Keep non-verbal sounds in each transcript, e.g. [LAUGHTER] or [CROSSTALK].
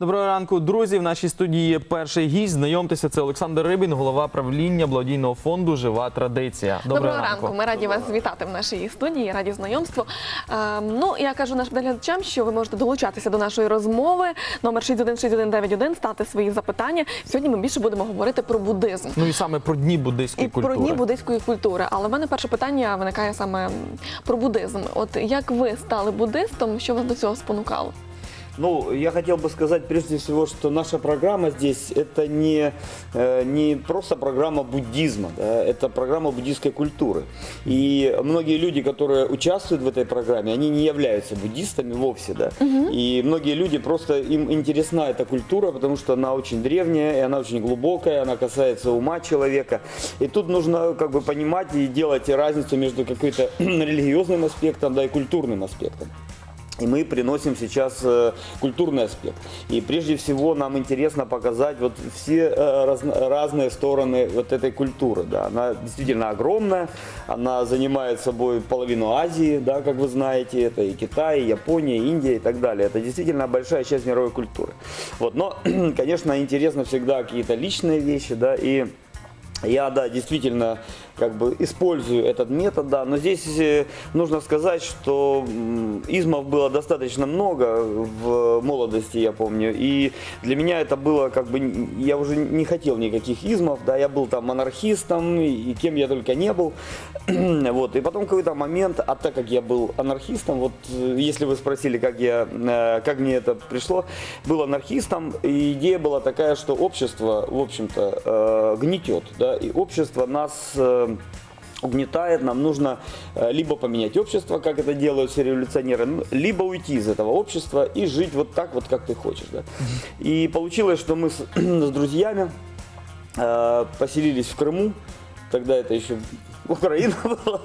Доброго ранку, друзі. В нашій студії є перший гість. Знайомтеся, це Олександр Рибін, голова правління благодійного фонду Жива традиція. Доброго, ранку. Ми раді вас вітати в нашій студії, раді знайомству. Ем, ну, я кажу нашим глядачам, що ви можете долучатися до нашої розмови. Номер 616191, стати свої запитання. Сьогодні ми більше будемо говорити про буддизм. Ну і саме про дні буддийської І культури. про дні буддийської культури. Але в мене перше питання виникає саме про буддизм. От як ви стали буддистом, що вас до цього спонукало? Ну, я хотел бы сказать прежде всего, что наша программа здесь это не, э, не просто программа буддизма, да, это программа буддийской культуры. И многие люди, которые участвуют в этой программе, они не являются буддистами вовсе, да. И многие люди просто им интересна эта культура, потому что она очень древняя, и она очень глубокая, она касается ума человека. И тут нужно как бы понимать и делать разницу между какой-то [CLEARS THROAT] религиозным аспектом, да, и культурным аспектом. И мы приносим сейчас э, культурный аспект. И прежде всего нам интересно показать вот все э, разные стороны вот этой культуры. Да. Она действительно огромная, она занимает собой половину Азии, да, как вы знаете, это и Китай, и Япония, и Индия и так далее. Это действительно большая часть мировой культуры. Вот. Но, [CLEARS THROAT] конечно, интересно всегда какие-то личные вещи, да, и я, да, действительно как бы использую этот метод, да, но здесь э, нужно сказать, что измов было достаточно много в молодости, я помню, и для меня это было как бы, я уже не хотел никаких измов, да, я был там анархистом и кем я только не был, [CLEARS THROAT] вот, и потом какой-то момент, а так как я был анархистом, вот, э, если вы спросили, как я, э, как мне это пришло, был анархистом, и идея была такая, что общество, в общем-то, гнетет, да, и общество нас угнетает, нам нужно э, либо поменять общество, как это делают все революционеры, либо уйти из этого общества и жить вот так вот, как ты хочешь. Да. И получилось, что мы с, [CLEARS THROAT] с друзьями э, поселились в Крыму, тогда это еще [LAUGHS] Украина была,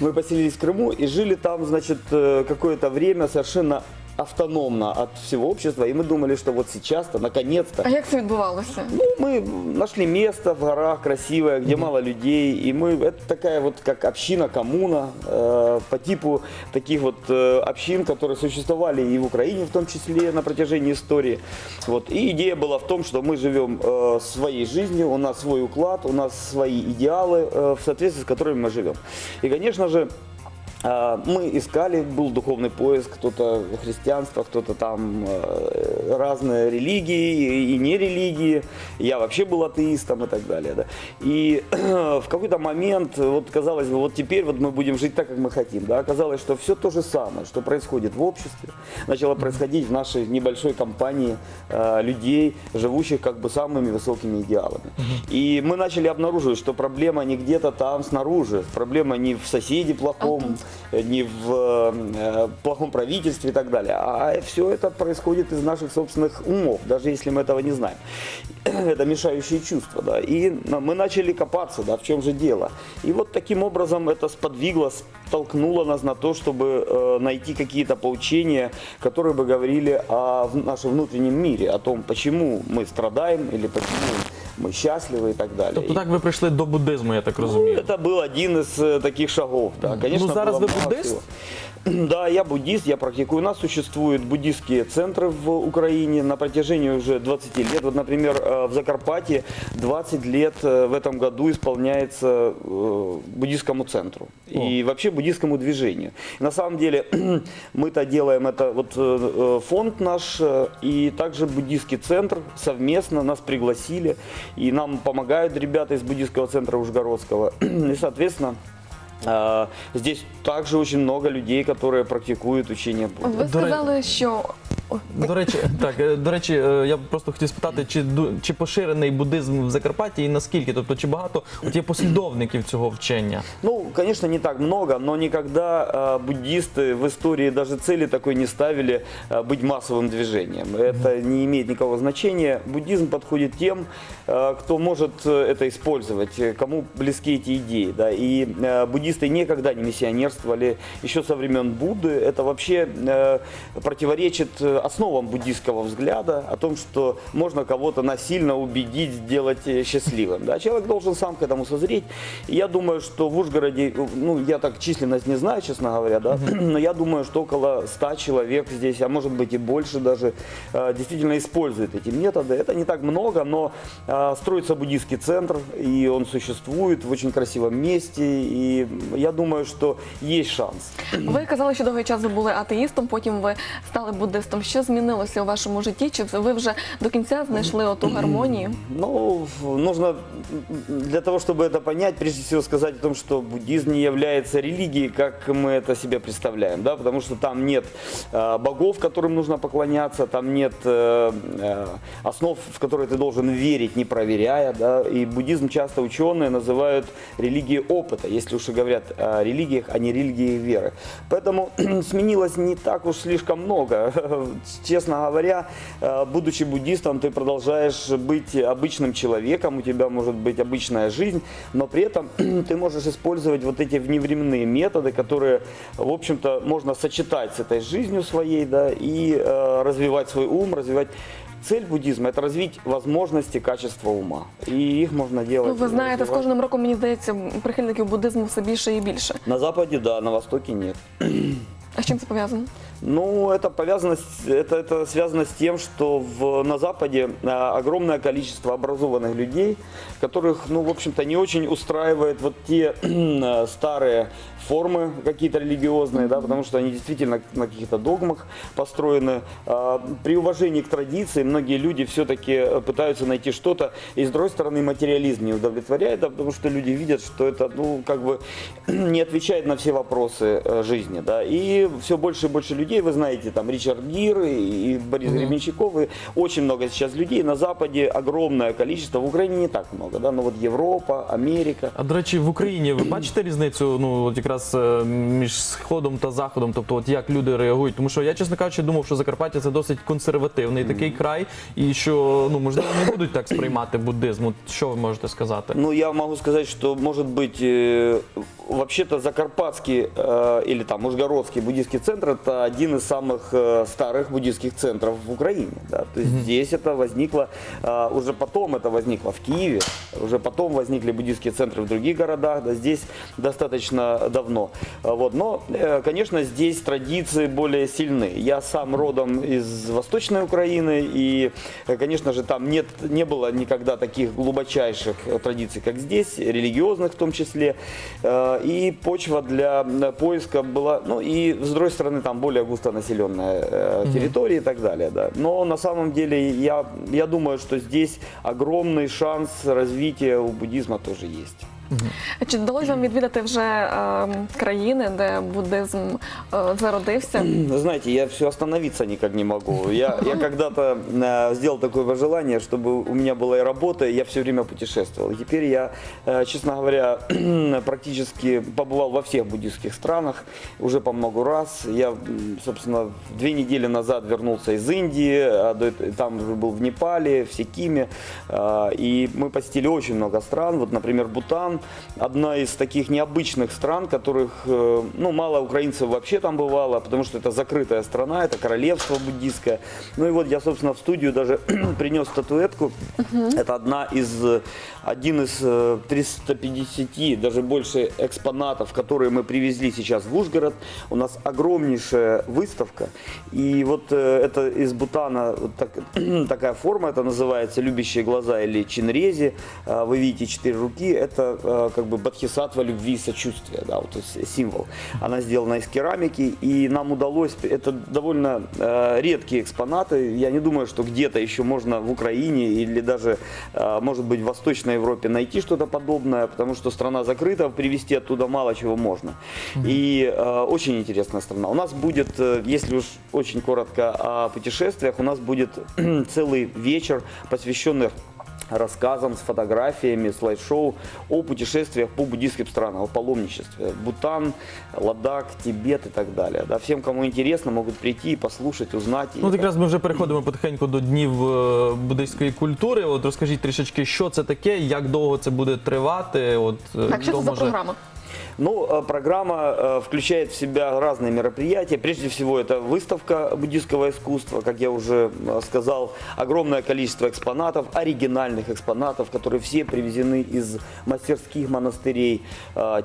мы поселились в Крыму и жили там, значит, э, какое-то время совершенно автономно от всего общества, и мы думали, что вот сейчас-то, наконец-то, А як це відбувалося? ну, мы нашли место в горах красивое, где мало людей, и мы, это такая вот как община, коммуна, э, по типу таких вот э, общин, которые существовали и в Украине в том числе на протяжении истории. Вот. И идея была в том, что мы живем э, своей жизнью, у нас свой уклад, у нас свои идеалы, э, в соответствии с которыми мы живем. И, конечно же, Мы искали, был духовный поиск, кто-то христианство, кто-то там э, разные религии и не религии. Я вообще был атеистом и так далее. Да. И [CLEARS THROAT] в какой-то момент, вот казалось бы, вот теперь вот мы будем жить так, как мы хотим. Да. Оказалось, что все то же самое, что происходит в обществе, начало происходить в нашей небольшой компании э, людей, живущих как бы самыми высокими идеалами. И мы начали обнаруживать, что проблема не где-то там снаружи, проблема не в соседе плохом, не в э, плохом правительстве и так далее, а все это происходит из наших собственных умов, даже если мы этого не знаем. [CLEARS THROAT] Это мешающие чувства, да. И мы начали копаться, да, в чем же дело. И вот таким образом это сподвигло, толкнуло нас на то, чтобы э, найти какие-то поучения, которые бы говорили о нашем внутреннем мире, о том, почему мы страдаем или почему мы счастливы и так далее. Тобто так ви прийшли до буддизму, я так ну, розумію. это был один из э, таких шагов, да, конечно. Ну, зараз было вы много буддист? всего. [CLEARS THROAT] Да, я буддист, я практикую. У нас существуют буддистские центры в Украине на протяжении уже 20 лет. Вот, например, э, в Закарпатье 20 лет э, в этом году исполняется э, буддистскому центру и вообще буддистскому движению. На самом деле [CLEARS THROAT] мы-то делаем это, вот э, э, фонд наш э, и также буддистский центр совместно нас пригласили и нам помогают ребята из буддистского центра Ужгородского. [CLEARS THROAT] И, соответственно, а, Здесь также очень много людей, которые практикуют учение Будды. Ви сказали, що До речі, так е, до речі, е, я просто хотів спитати, чи ду- чи поширений буддизм в Закарпатті і наскільки? Тобто, чи багато от є послідовників цього вчення? Ну, конечно, не так много, но никогда а, буддисты в истории даже цели такой не ставили а, быть массовым движением. Это не имеет никакого значения. Буддизм подходит тем, а, кто может э, это использовать, э, кому близки эти идеи. Да? И э, буддисты никогда не миссионерствовали еще со времен Будды. Это вообще э, противоречит э, э, основам буддийского взгляда, о том, что можно кого-то насильно убедить, сделать э, счастливым. Да? Человек должен сам к этому созреть. И я думаю, что в Ужгороде, ну, я так численность не знаю, честно говоря, да, [CLEARS THROAT] но я думаю, что около 100 человек здесь, а может быть и больше даже, э, действительно используют эти методы. Это не так много, но э, строится буддийский центр, и он существует в очень красивом месте, и я думаю, что есть шанс. Ви казали, що довгий час ви були атеїстом, потім ви стали буддистом Що змінилося у вашому житті? Чи ви вже до кінця знайшли оту гармонію? Ну, в- нужно м, для того, чтобы это понять, прежде всего сказать о том, что буддизм не является религией, как мы это себе представляем, да, потому что там нет э, богов, которым нужно поклоняться, там нет э, э, основ, в которые ты должен верить, не проверяя, да, и буддизм часто ученые называют религией опыта, если уж и говорят о религиях, а не религией веры. Поэтому [CLEARS THROAT] сменилось не так уж слишком много. [LAUGHS] Честно говоря, э, будучи буддистом, ты продолжаешь быть обычным человеком, у тебя может быть обычная жизнь, но при этом [CLEARS THROAT] ты можешь использовать вот эти вневременные методы, которые, в общем-то, можно сочетать с этой жизнью своей, да, и э, развивать свой ум, развивать Цель буддизма – это развить возможности качества ума. И их можно делать. Ну, ви знаєте, з развивать. кожним роком, мені здається, прихильників буддизму все більше і більше. На Западе – да, на Востоке – нет. [CLEARS THROAT] А з чим це пов'язано? Ну, это повязано, это, это связано с тем, что в, на Западе а, огромное количество образованных людей, которых, ну, в общем-то, не очень устраивает вот те а, [CLEARS THROAT] старые формы какие-то религиозные, да, потому что они действительно на каких-то догмах построены. А, При уважении к традиции многие люди все-таки пытаются найти что-то, и с другой стороны материализм не удовлетворяет, да, потому что люди видят, что это, ну, как бы [CLEARS THROAT] не отвечает на все вопросы э, жизни, да, и все больше и больше людей, вы знаете, там Ричард Гир и и Борис Гребенщиков, и очень много сейчас людей, на Западе огромное количество, в Украине не так много, да, но вот Европа, Америка, А до речі, в Україні ви бачите різницю ну от якраз е, між сходом та заходом? Тобто, от як люди реагують? Тому що я, чесно кажучи, думав, що Закарпаття це досить консервативний такий край, і що ну можливо не будуть так сприймати буддизм. От Що ви можете сказати? Ну, я могу сказать, что, может быть, э, вообще-то Закарпатский э, или там Ужгородский буддийский центр – это один из самых э, старых буддийских центров в Украине. Да? То есть здесь это возникло, э, уже потом это возникло в Киеве, уже потом возникли буддийские центры в других городах, да, здесь достаточно давно. А Вот. Но, э, конечно, здесь традиции более сильны. Я сам родом из Восточной Украины, и, э, конечно же, там нет, не было никогда таких глубочайших э, традиций, как здесь, религиозных в том числе. Э, И почва для э, поиска была, ну и с другой стороны, там более густонаселенная э, территория и так далее. Да. Но на самом деле я, я думаю, что здесь огромный шанс развития у буддизма тоже есть. Чи вдалося вам відвідати вже е, країни, де буддизм е, зародився? Вы знаете, я все остановиться никак не могу. Я, я когда-то э, сделал такое пожелание, чтобы у меня была и работа, и я все время путешествовал. И теперь я, э, честно говоря, [CLEARS THROAT] практически побывал во всех буддийских странах, уже по много раз. Я, м, собственно, две недели назад вернулся из Индии, а до эт- там уже был в Непале, в Сикиме, э, и мы посетили очень много стран. Вот, например, Бутан, одна из таких необычных стран, которых, э, ну, мало украинцев вообще там бывало, потому что это закрытая страна, это королевство буддийское. Ну и вот я, собственно, в студию даже [CLEARS THROAT] принес статуэтку. Это одна из, э, один из э, 350, даже больше экспонатов, которые мы привезли сейчас в Ужгород. У нас огромнейшая выставка. И вот э, это из Бутана вот так- [CLEARS THROAT] такая форма, это называется «Любящие глаза» или «Чинрези». А, Вы видите четыре руки, это э, как бы бодхисаттва любви и сочувствия, да, вот символ. Она сделана из керамики, и нам удалось, это довольно э, редкие экспонаты, я не думаю, что где-то еще можно в Украине или даже, э, может быть, в Восточной Европе найти что-то подобное, потому что страна закрыта, привезти оттуда мало чего можно. И э, очень интересная страна. У нас будет, э, если уж очень коротко о путешествиях, у нас будет [CLEARS THROAT] целый вечер, посвященный рассказам с фотографиями, слайд-шоу о путешествиях по буддийским странам, о паломничестве. Бутан, Ладак, Тибет и так далее. Да, всем, кому интересно, могут прийти и послушать, узнать. Ну, так якраз ми вже переходимо потихеньку до днів е, буддийської культури. От розкажіть трішечки, що це таке, як довго це буде тривати. От е, Так, що хто це за може- програма? Ну, э, программа э, включает в себя разные мероприятия. Прежде всего, это выставка буддийского искусства, как я уже э, сказал, огромное количество экспонатов, оригинальных экспонатов, которые все привезены из мастерских монастырей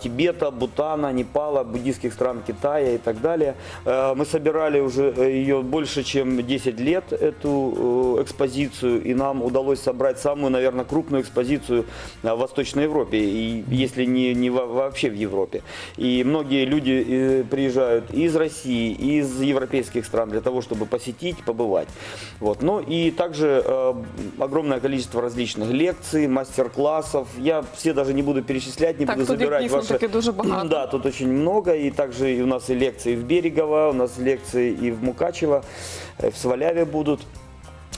Тибета, Бутана, Непала, буддийских стран Китая и так далее. Мы собирали уже ее больше, чем 10 лет, эту экспозицию, и нам удалось собрать самую, наверное, крупную экспозицию в Восточной Европе, и если не, не во- вообще в Европе. И многие люди э, приезжают из России, из европейских стран для того, чтобы посетить, побывать. Вот. Ну и также э, огромное количество различных лекций, мастер-классов. Я все даже не буду перечислять, не Так, буду забирать дійсно ваши... дуже [CLEARS THROAT] багато. Да, тут очень много, и также и у нас и лекции в Берегово, у нас лекции и в Мукачево, э, в Сваляве будут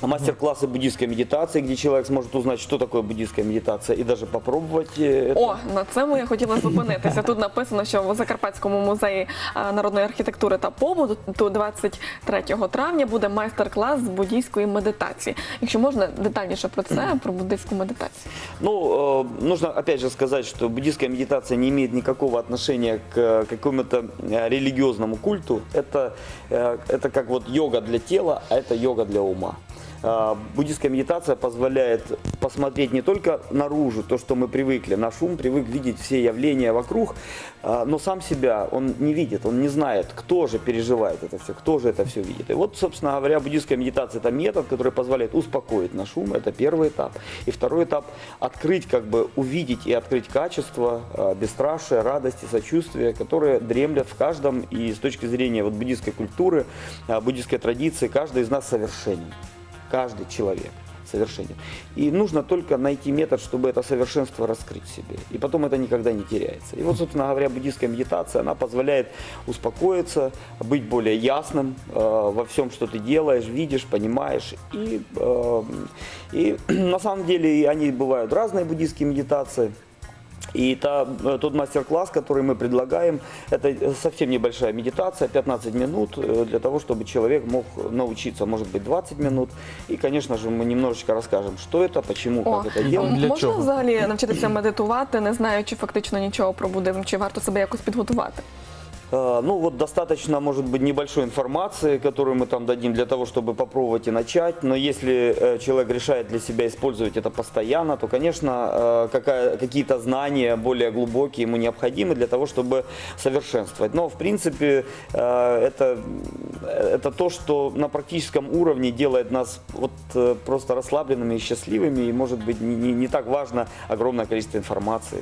Мастер-классы буддийской медитации, где человек сможет узнать, что такое буддийская медитация, и даже попробовать э, это. О, на цьому я хотіла зупинитися. Тут написано, що в Закарпатському музеї е, народної архітектури та побуту 23 травня буде майстер-клас з буддійської медитації. Якщо можна детальніше про це, про буддийську медитацію. Ну, э, нужно опять же сказать, что буддийская медитация не имеет никакого отношения к э, какому-то э, религиозному культу. Это, э, это как вот йога для тела, а это йога для ума. А, Буддийская медитация позволяет посмотреть не только наружу, то, что мы привыкли. Наш ум привык видеть все явления вокруг, а, но сам себя он не видит, он не знает, кто же переживает это все, кто же это все видит. И вот, собственно говоря, буддийская медитация – это метод, который позволяет успокоить наш ум, это первый этап. И второй этап – открыть, как бы увидеть и открыть качество, а, бесстрашие, радости, сочувствия, которые дремлят в каждом. И с точки зрения вот, буддийской культуры, буддийской традиции, каждый из нас совершенен каждый человек совершенен. И нужно только найти метод, чтобы это совершенство раскрыть в себе. И потом это никогда не теряется. И вот, собственно говоря, буддийская медитация, она позволяет успокоиться, быть более ясным э, во всем, что ты делаешь, видишь, понимаешь. И, э, и [CLEARS THROAT] на самом деле они бывают разные буддийские медитации. И та, э, тот мастер-класс, который мы предлагаем, это совсем небольшая медитация, 15 минут, э, для того, чтобы человек мог научиться, может быть, 20 минут. И, конечно же, мы немножечко расскажем, что это, почему, О, как это а делать. Для можна чого? взагалі навчитися медитувати, не знаючи фактично нічого про буддизм, чи варто себе якось підготувати? Э, Ну вот достаточно, может быть, небольшой информации, которую мы там дадим для того, чтобы попробовать и начать. Но если э, человек решает для себя использовать это постоянно, то, конечно, э, какие-то знания более глубокие ему необходимы для того, чтобы совершенствовать. Но, в принципе, это, это то, что на практическом уровне делает нас вот просто расслабленными и счастливыми. И, может быть, не, не- так важно огромное количество информации.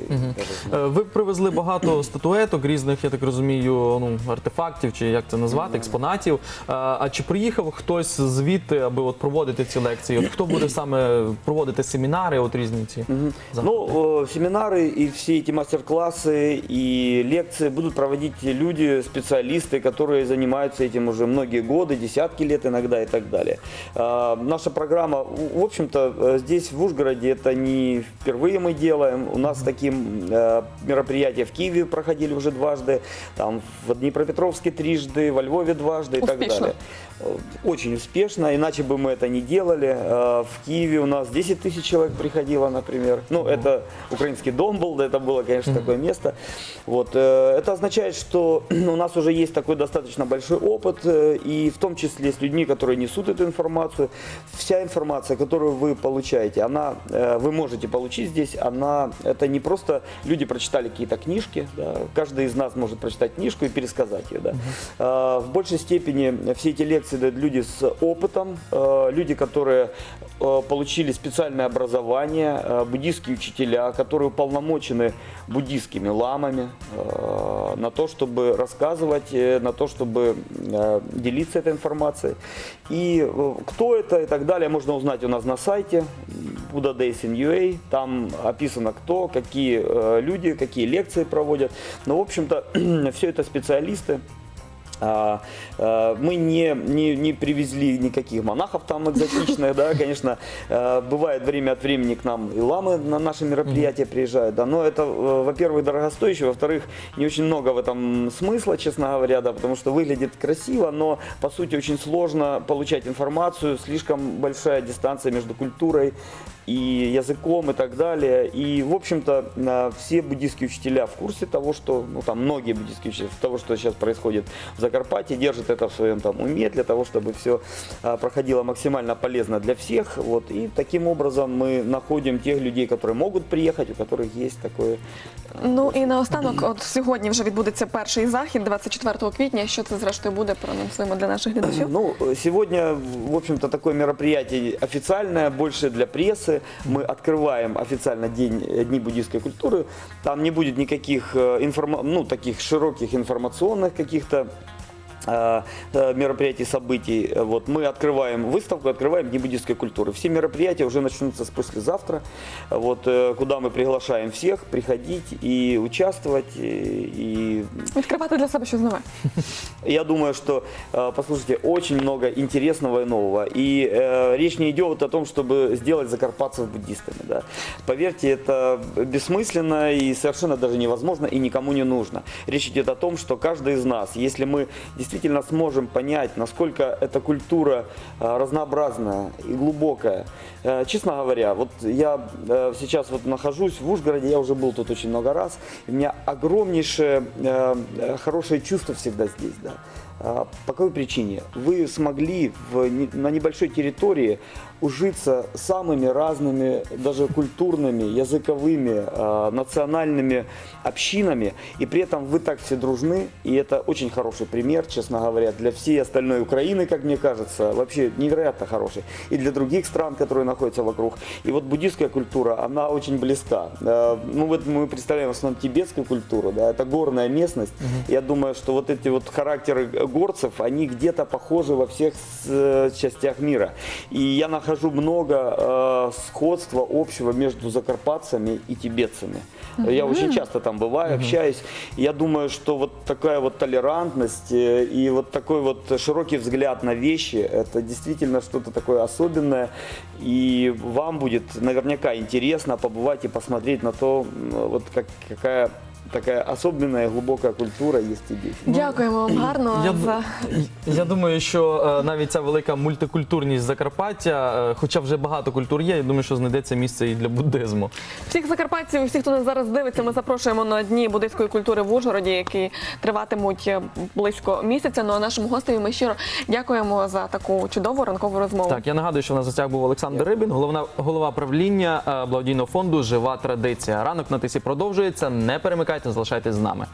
Е, Ви привезли багато статуеток різних, я так розумію, ну артефактів, чи як це назвати, експонатів. Е, А чи приїхав хтось звідти, аби от проводити ці лекції? От хто буде саме проводити семінари, от різні ці заходи? Ну, э, семинары и все эти мастер-классы и лекции будут проводить люди, специалисты, которые занимаются этим уже многие годы, десятки лет иногда и так далее. А, Наша программа, в в общем-то, э, здесь в Ужгороде это не впервые мы делаем. У нас такие э, мероприятия в Киеве проходили уже дважды, там в Днепропетровске трижды, во Львове дважды и так далее. Э, Очень успешно, иначе бы мы это не делали. Э, В Киеве у нас 10 тысяч человек приходило, например. Ну, это украинский дом был, да, это было, конечно, такое место. Вот. э, Это означает, что [CLEARS THROAT] у нас уже есть такой достаточно большой опыт, и в том числе с людьми, которые несут эту информацию. Вся информация, которую вы получаете, она, вы можете получить здесь, она, это не просто люди прочитали какие-то книжки, да, каждый из нас может прочитать книжку и пересказать ее. Да. Э, В большей степени все эти лекции дают люди с опытом, э, люди, которые э, получили специальное образование, буддийские учителя, которые уполномочены буддийскими ламами на то, чтобы рассказывать, э, на то, чтобы делиться этой информацией. И э, кто это и так далее, можно узнать у нас на сайте Buddha Days in UA. Там описано кто, какие э, люди, какие лекции проводят. Но, в общем-то, [CLEARS THROAT] все это специалисты. А, а, Мы не, не, не привезли никаких монахов там экзотичных, да, конечно, э, бывает время от времени к нам и ламы на наши мероприятия приезжают, да, но это, э, во-первых, дорогостоящее, во-вторых, не очень много в этом смысла, честно говоря, да, потому что выглядит красиво, но по сути очень сложно получать информацию, слишком большая дистанция между культурой и языком и так далее. И, в общем-то, а, все буддийские учителя в курсе того, что, ну, там, многие буддийские учителя, того, что сейчас происходит в Закарпатье, держат это в своем там уме для того, чтобы все проходило максимально полезно для всех. Вот. И таким образом мы находим тех людей, которые могут приехать, у которых есть такое Ну і наостанок, от сьогодні вже відбудеться перший захід, 24 квітня. Що це зрештою буде? Проанонсуємо для наших глядачів. Ну, э, сегодня, в общем-то, такое мероприятие официальное, больше для прессы. мы открываем официально день э, Дни буддийской культуры. Там не будет никаких э, информа- ну, таких широких информационных каких-то мероприятий, событий. Э, Вот мы открываем выставку, открываем Дни буддийской культуры. Все мероприятия уже начнутся с послезавтра. Э, Вот э, куда мы приглашаем всех приходить и участвовать и, Відкривати для себе щось нове. я думаю, что, э, послушайте, очень много интересного и нового. И э, речь не идет о том, чтобы сделать закарпатцев буддистами. Да. Поверьте, это бессмысленно и совершенно даже невозможно и никому не нужно. Речь идет о том, что каждый из нас, если мы действительно сможем понять, насколько эта культура э, разнообразная и глубокая. Э, Честно говоря, вот я э, сейчас вот нахожусь в Ужгороде, я уже был тут очень много раз, у меня огромнейшее хорошее чувство всегда здесь, да. По какой причине? Вы смогли в, на небольшой территории ужиться самыми разными, даже культурными, языковыми, а, национальными общинами, и при этом вы так все дружны, и это очень хороший пример, честно говоря, для всей остальной Украины, как мне кажется, вообще невероятно хороший, и для других стран, которые находятся вокруг. И вот буддийская культура, она очень близка. Э, Ну вот мы представляем в основном тибетскую культуру, да, это горная местность. Я думаю, что вот эти вот характеры горцев, они где-то похожи во всех э, частях мира. И я нахожу много э, сходства общего между закарпатцами и тибетцами. Я очень часто там бываю, общаюсь. Я думаю, что вот такая вот толерантность э, и вот такой вот широкий взгляд на вещи, это действительно что-то такое особенное. И вам будет наверняка интересно побывать и посмотреть на то, вот как, какая такая особенная глубокая культура есть в Тибете. Дякуємо вам гарно Я, за я думаю, що е, навіть ця велика мультикультурність Закарпаття, е, хоча вже багато культур є, я думаю, що знайдеться місце і для буддизму. всіх закарпатців, всіх, хто нас зараз дивиться. Ми запрошуємо на дні буддийської культури в Ужгороді, які триватимуть е, близько місяця. Ну а нашому гостеві ми щиро дякуємо за таку чудову ранкову розмову. Так, я нагадую, що в нас в гостях був Олександр Рибін, головна голова правління благодійного фонду Жива традиція. Ранок на тисі продовжується. Не перемикайте, залишайтесь з нами.